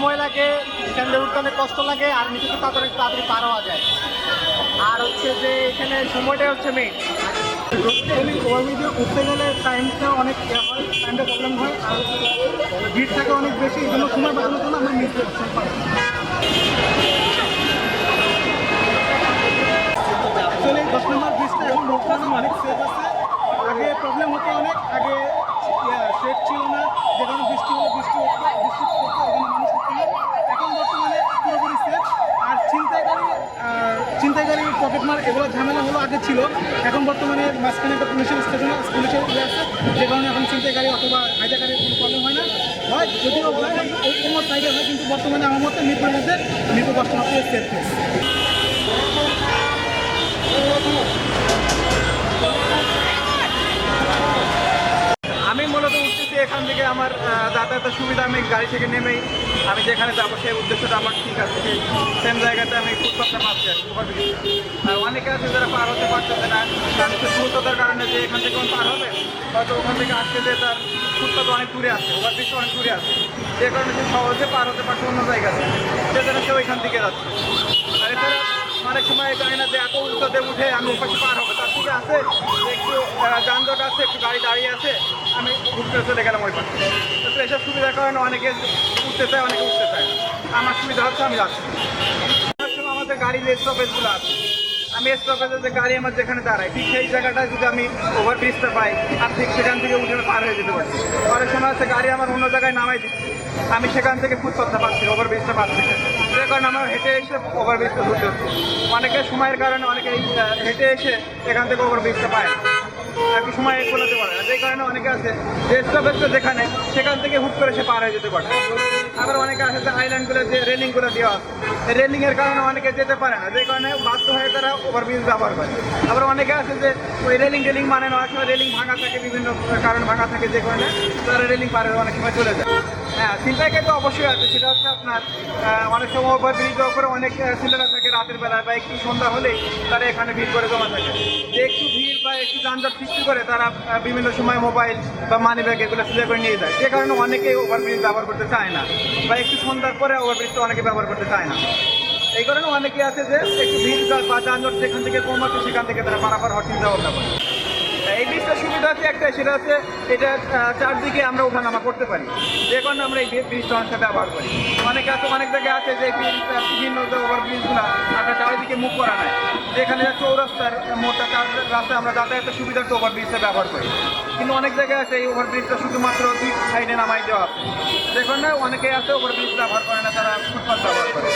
সময় লাগে স্ট্যান্ডে উঠতে অনেক কষ্ট লাগে, আর নিচে তো তাড়াতাড়ি তাড়াতাড়ি পার হওয়া যায়। আর হচ্ছে যে এখানে সময়টাই হচ্ছে মেইন ওভারব্রিজে উঠতে গেলে টাইমটা অনেক ইয়ে হয় টাইমটা প্রবলেম হয়, আর ভিড় থাকে অনেক বেশি, এই জন্য সময় বাড়ানোর জন্য আমরা নিচে অ্যাকচুয়ালি দশ নম্বর ব্রিজটা এখন বর্তমানে অনেক সেফ আছে আগে প্রবলেম হতো অনেক আগে সেফ ছিল না যে কারণে বৃষ্টি হলে বৃষ্টি হতো বৃষ্টি পড়তো এখানে মানুষ হতো না এখন বর্তমানে পুরোপুরি সেফ আর ছিনতাইকারী আর ছিনতাইকারী পকেটমার এগুলো ঝামেলা হলো আগে ছিল। এখন বর্তমানে মাঝখানে একটা পুলিশের স্টেশন, পুলিশের ইয়ে আছে, যে কারণে এখন ছিনতাইকারী অথবা হাইজাকারীর কোনো প্রবলেম হয় না। হয়, যদিও হয় কোনো সাইডে হয়, কিন্তু বর্তমানে আমার মতে মিরপুরের মধ্যে মিরপুর বাস স্ট্যান্ড সেফ আমি মূলত উঠতেছি এখান থেকে আমার যাতায়াতের সুবিধা আমি গাড়ি থেকে নেমেই আমি যেখানে যাব সেই উদ্দেশ্যটা আমার ঠিক আছে। সেই সেম জায়গাতে আমি ফুটপাথটা পাচ্ছি আর কি। আর অনেকে আছে যারা পার হতে পারতেছে না। কারণ সে দ্রুততার কারণে যে এখান থেকে পার হবে, হয়তো ওখান থেকে আসতে যে তার ফুটপাথ অনেক দূরে আছে ওভারব্রিজটা অনেক দূরে আছে। যে কারণে সে সহজে পার হতে পারছে অন্য জায়গাতে সে সেজন্য সে ওইখান থেকে যাচ্ছে। আর এছাড়া অনেক সময় জানি না যে এত উঁচুতে উঠে আমি ওপাশে পার হব থেকে আছে, একটু যানজট আছে, একটু গাড়ি দাঁড়িয়ে আছে, আমি ঘুরতে চলে গেলাম ওই পাশে তো এসব সুবিধার কারণে অনেকে উঠতে চায়, অনেকে উঠতে চায় আমার সুবিধা হচ্ছে আমি যাচ্ছি। আমাদের গাড়ির স্টপেজগুলো আছে। আমি স্টপেজে যে গাড়ি আমার যেখানে দাঁড়াই ঠিক সেই জায়গাটায় যদি আমি ওভারব্রিজটা পাই, আর ঠিক সেখান থেকে উঠে পার হয়ে যেতে পারি অনেক সময় হচ্ছে গাড়ি আমার অন্য জায়গায় নামাই দিচ্ছে। আমি সেখান থেকে খুঁজ করতে পারছি পাচ্ছি ওভারব্রিজটা পাচ্ছি। যে কারণে আমার হেঁটে এসে ওভারব্রিজটা ধরতে হচ্ছে। অনেকে সময়ের কারণে অনেকে হেঁটে এসে এখান থেকে ওভারব্রিজটা পায় না। সময় এ সময় বলাতে পারে না। যে কারণে অনেকে আছে, যে একটু যেখানে, সেখান থেকে হুট করে সে পার হয়ে যেতে পারে। আবার অনেকে আছে যে আইল্যান্ডগুলো যে রেলিং রেলিংগুলো দেওয়া আছে রেলিংয়ের কারণে অনেকে যেতে পারে না। যে কারণে বাধ্য হয়ে তারা ওভারব্রিজ ব্যবহার করে। আবার অনেকে আছে যে ওই রেলিং রেলিং মানে না, অনেক সময় রেলিং ভাঙা থাকে, বিভিন্ন কারণ ভাঙা থাকে, যে কারণে তারা রেলিং পারে অনেক সময় চলে যায়। হ্যাঁ চিন্তাকে তো অবশ্যই আছে। সেটা হচ্ছে আপনার অনেক সময় ওভার ব্রিজের উপরে অনেক ছেলেরা থাকে রাতের বেলায় বা একটু সন্ধ্যা হলেই তারা এখানে ভিড় করে জমা থাকে। যে একটু ভিড় বা একটু যানজট সৃষ্টি করে তারা বিভিন্ন সময় মোবাইল বা মানি ব্যাগ এগুলো সিলে করে নিয়ে যায়। যে কারণে অনেকে ওভার ব্রিজ ব্যবহার করতে চায় না বা একটু সন্ধ্যার পরে ওভার অনেকে ব্যবহার করতে চায় না। এই কারণে অনেকে আছে যে একটু ভিড় বা যানজট যেখান থেকে কম আছে, সেখান থেকে তারা পারাপার হওয়ার চিন্তা ভাবনা করে। এই ব্রিজটার সুবিধা আছে, একটা সেটা হচ্ছে এটা চারদিকে আমরা ওঠানামা করতে পারি। যে কারণে আমরা এই ব্রিজটা অনেকটা ব্যবহার করি। অনেকে আছে, অনেক জায়গায় আছে যে ব্রিজটা বিভিন্ন ওভার ব্রিজগুলো আপনার চারিদিকে মুখ করা নাই। যেখানে চৌরাস্তার মোটা চার রাস্তায় আমরা যাতায়াতের সুবিধার্থে ওভার ব্রিজটা ব্যবহার করি। কিন্তু অনেক জায়গায় আছে, এই ওভার ব্রিজটা শুধুমাত্র দুই সাইডে নামাই দেওয়া আছে। যে কারণে অনেকে আছে ওভার ব্রিজ ব্যবহার করে না, তারা ফুটপাথ ব্যবহার করে।